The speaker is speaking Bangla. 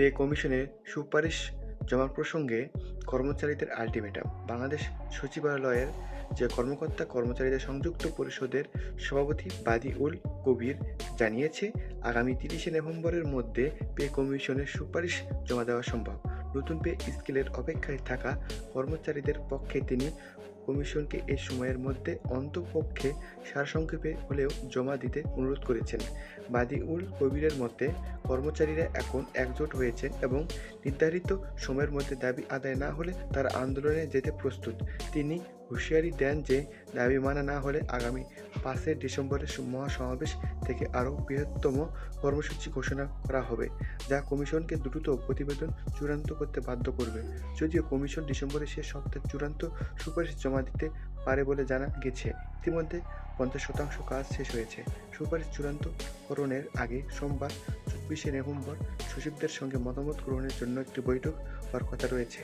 পে কমিশনের সুপারিশ জমা প্রসঙ্গে কর্মচারীদের আলটিমেটাম। বাংলাদেশ সচিবালয়ের যে কর্মকর্তা কর্মচারীদের সংযুক্ত পরিষদের সভাপতি বাদিউল কবির জানিয়েছে, আগামী তিরিশে নভেম্বরের মধ্যে পে কমিশনের সুপারিশ জমা দেওয়া সম্ভব। নতুন পে স্কেলের অপেক্ষায় থাকা কর্মচারীদের পক্ষে তিনি কমিশনকে এ সময়ের মধ্যে অন্তপক্ষে সারসংক্ষেপে হলেও জমা দিতে অনুরোধ করেছেন। বাদিউল কবিরের মতে, কর্মচারীরা এখন একজোট হয়েছেন এবং নির্ধারিত সময়ের মধ্যে দাবি আদায় না হলে তারা আন্দোলনে যেতে প্রস্তুত। তিনি হুঁশিয়ারি দেন যে, দাবি মানা না হলে আগামী পাঁচই ডিসেম্বরের মহাসমাবেশ থেকে আরও বৃহত্তম কর্মসূচি ঘোষণা করা হবে, যা কমিশনকে দ্রুত প্রতিবেদন চূড়ান্ত করতে বাধ্য করবে। যদিও কমিশন ডিসেম্বরের শেষ সপ্তাহে চূড়ান্ত সুপারিশ জমা দিতে পারে বলে জানা গেছে। ইতিমধ্যে পঞ্চাশ শতাংশ কাজ শেষ হয়েছে। সুপারিশ চূড়ান্তকরণের আগে সোমবার, চব্বিশে নভেম্বর সচিবদের সঙ্গে মতামত গ্রহণের জন্য একটি বৈঠক হওয়ার কথা রয়েছে।